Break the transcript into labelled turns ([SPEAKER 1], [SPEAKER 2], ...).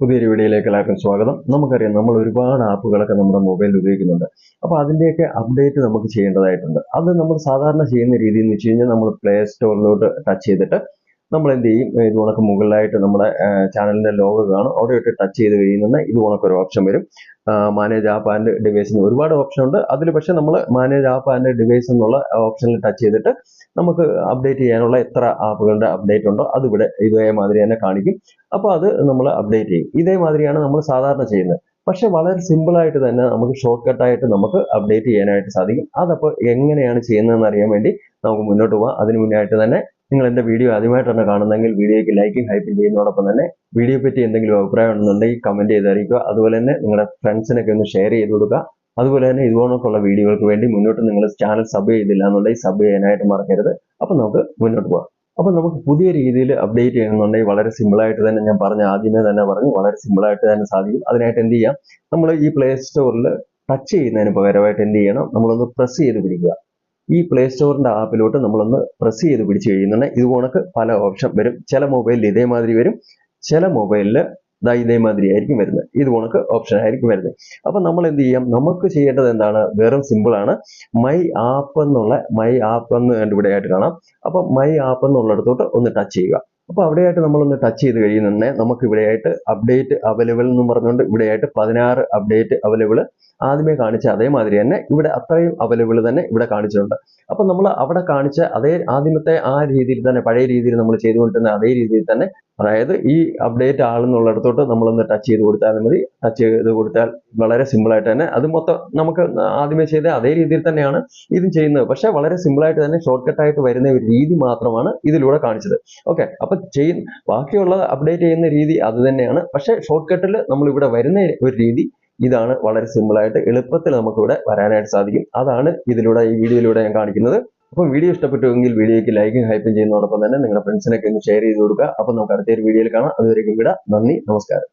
[SPEAKER 1] പുതിയൊരു വീഡിയോയിലേക്ക് എല്ലാവർക്കും സ്വാഗതം. നമുക്കറിയാം നമ്മൾ ഒരുപാട് ആപ്പുകളൊക്കെ നമ്മുടെ മൊബൈലിൽ ഉപയോഗിക്കുന്നുണ്ട്. അപ്പോൾ അതിന്റെയൊക്കെ അപ്ഡേറ്റ് നമുക്ക് ചെയ്യേണ്ടതായിട്ടുണ്ട്. അത് നമ്മൾ സാധാരണ ചെയ്യുന്ന രീതി എന്ന് വെച്ച് കഴിഞ്ഞാൽ നമ്മൾ പ്ലേ സ്റ്റോറിലോട്ട് ടച്ച് ചെയ്തിട്ട് നമ്മൾ എന്ത് ചെയ്യും ഇത് കണക്ക് മുകളിലായിട്ട് നമ്മുടെ ചാനലിന്റെ ലോഗോ കാണും. അവിടെ ഇട്ട് ടച്ച് ചെയ്ത് കഴിയുന്ന ഇത് ഒരു ഓപ്ഷൻ വരും. മാനേജ് ആപ്പ് ആൻഡ് ഡിവൈസിന് ഒരുപാട് ഓപ്ഷൻ ഉണ്ട്. അതിൽ പക്ഷേ നമ്മൾ മാനേജ് ആപ്പ് ആൻഡ് ഡിവൈസ് എന്നുള്ള ഓപ്ഷനിൽ ടച്ച് ചെയ്തിട്ട് നമുക്ക് അപ്ഡേറ്റ് ചെയ്യാനുള്ള എത്ര ആപ്പുകളുടെ അപ്ഡേറ്റ് ഉണ്ടോ അത് ഇവിടെ ഇതേമാതിരി തന്നെ കാണിക്കും. അപ്പോൾ അത് നമ്മൾ അപ്ഡേറ്റ് ചെയ്യും. ഇതേമാതിരിയാണ് നമ്മൾ സാധാരണ ചെയ്യുന്നത്. പക്ഷെ വളരെ സിമ്പിളായിട്ട് തന്നെ നമുക്ക് ഷോർട്ട് കട്ടായിട്ട് നമുക്ക് അപ്ഡേറ്റ് ചെയ്യാനായിട്ട് സാധിക്കും. അതപ്പോൾ എങ്ങനെയാണ് ചെയ്യുന്നതെന്ന് അറിയാൻ വേണ്ടി നമുക്ക് മുന്നോട്ട് പോകാം അതിന് മുന്നായിട്ട് തന്നെ നിങ്ങൾ എന്റെ വീഡിയോ ആദ്യമായിട്ടാണ് കാണുന്നതെങ്കിൽ വീഡിയോയ്ക്ക് ലൈക്കും ഹൈപ്പും ചെയ്യുന്നതോടൊപ്പം തന്നെ വീഡിയോ പറ്റി എന്തെങ്കിലും അഭിപ്രായം ഉണ്ടെന്നുണ്ടെങ്കിൽ കമന്റ് ചെയ്ത് അറിയിക്കുക അതുപോലെ തന്നെ നിങ്ങളുടെ ഫ്രണ്ട്സിനൊക്കെ ഒന്ന് ഷെയർ ചെയ്ത് കൊടുക്കുക. അതുപോലെ തന്നെ ഇതുപോലൊക്കെയുള്ള വീഡിയോകൾക്ക് വേണ്ടി മുന്നോട്ട് നിങ്ങൾ ചാനൽ സബ് ചെയ്തില്ല എന്നുണ്ടെങ്കിൽ സബ് ചെയ്യാനായിട്ട് മറക്കരുത്. അപ്പം നമുക്ക് മുന്നോട്ട് പോകാം അപ്പം നമുക്ക് പുതിയ രീതിയിൽ അപ്ഡേറ്റ് ചെയ്യണമെന്നുണ്ടെങ്കിൽ വളരെ സിമ്പിളായിട്ട് തന്നെ ഞാൻ പറഞ്ഞ ആദ്യമേ തന്നെ പറഞ്ഞു. വളരെ സിമ്പിളായിട്ട് തന്നെ സാധിക്കും. അതിനായിട്ട് എന്ത് ചെയ്യാം? നമ്മൾ ഈ പ്ലേ സ്റ്റോറിൽ ടച്ച് ചെയ്യുന്നതിന് പകരമായിട്ട് എന്ത് ചെയ്യണം? നമ്മളൊന്ന് പ്രസ് ചെയ്ത് പിടിക്കുക. ഈ പ്ലേ സ്റ്റോറിന്റെ ആപ്പിലോട്ട് നമ്മളൊന്ന് പ്രസ് ചെയ്ത് പിടിച്ച് കഴിയുന്നുണ്ടെങ്കിൽ ഇത് കണക്ക് പല ഓപ്ഷൻ വരും. ചില മൊബൈലിൽ ഇതേമാതിരി വരും. ചില മൊബൈലിൽ ഇതാ ഇതേമാതിരി ആയിരിക്കും വരുന്നത്. ഇത് കണക്ക് ഓപ്ഷൻ ആയിരിക്കും വരുന്നത്. അപ്പം നമ്മൾ എന്ത് ചെയ്യാം? നമുക്ക് ചെയ്യേണ്ടത് എന്താണ്? വെറും സിമ്പിൾ ആണ്. മൈ ആപ്പ് എന്നുള്ള മൈ ആപ്പ് എന്ന് കണ്ടുപിടിയായിട്ട് കാണാം. അപ്പം മൈ ആപ്പ് എന്നുള്ളിടത്തോട്ട് ഒന്ന് ടച്ച് ചെയ്യുക. അപ്പോൾ അവിടെയായിട്ട് നമ്മളൊന്ന് ടച്ച് ചെയ്ത് കഴിയുന്നുണ്ടെ നമുക്ക് ഇവിടെയായിട്ട് അപ്ഡേറ്റ് അവൈലബിൾ എന്ന് പറഞ്ഞുകൊണ്ട് ഇവിടെയായിട്ട് പതിനാറ് അപ്ഡേറ്റ് അവൈലബിൾ ആദ്യമേ കാണിച്ച അതേമാതിരി തന്നെ ഇവിടെ അത്രയും അവൈലബിൾ തന്നെ ഇവിടെ കാണിച്ചിട്ടുണ്ട്. അപ്പം നമ്മൾ അവിടെ കാണിച്ച അതേ ആദ്യമത്തെ ആ രീതിയിൽ തന്നെ പഴയ രീതിയിൽ നമ്മൾ ചെയ്തുകൊണ്ടിരുന്ന അതേ രീതിയിൽ തന്നെ അതായത് ഈ അപ്ഡേറ്റ് ആളെന്നുള്ളിടത്തോട്ട് നമ്മളൊന്ന് ടച്ച് ചെയ്ത് കൊടുത്താൽ മതി. ടച്ച് ചെയ്ത് കൊടുത്താൽ വളരെ സിമ്പിളായിട്ട് തന്നെ അത് മൊത്തം നമുക്ക് ആദ്യമേ ചെയ്ത അതേ രീതിയിൽ തന്നെയാണ് ഇതും ചെയ്യുന്നത്. പക്ഷേ വളരെ സിമ്പിളായിട്ട് തന്നെ ഷോർട്ട് കട്ടായിട്ട് വരുന്ന ഒരു രീതി മാത്രമാണ് ഇതിലൂടെ കാണിച്ചത്. ഓക്കെ അപ്പൊ ചെയ്യുന്ന ബാക്കിയുള്ള അപ്ഡേറ്റ് ചെയ്യുന്ന രീതി അത് തന്നെയാണ്. പക്ഷേ ഷോർട്ട് കട്ടിൽ നമ്മൾ ഇവിടെ വരുന്ന ഒരു രീതി ഇതാണ് വളരെ സിമ്പിളായിട്ട് എളുപ്പത്തിൽ നമുക്കിവിടെ വരാനായിട്ട് സാധിക്കും. അതാണ് ഇതിലൂടെ ഈ വീഡിയോയിലൂടെ ഞാൻ കാണിക്കുന്നത്. അപ്പോൾ വീഡിയോ ഇഷ്ടപ്പെട്ടുവെങ്കിൽ വീഡിയോയ്ക്ക് ലൈക്കും ഹൈപ്പും ചെയ്യുന്നതോടൊപ്പം തന്നെ നിങ്ങളുടെ ഫ്രണ്ട്സിനൊക്കെ ഒന്ന് ഷെയർ ചെയ്ത് കൊടുക്കുക. അപ്പോൾ നമുക്ക് അടുത്തൊരു വീഡിയോയിൽ കാണാം. അതുവരെയും വിടാം. നന്ദി. നമസ്കാരം.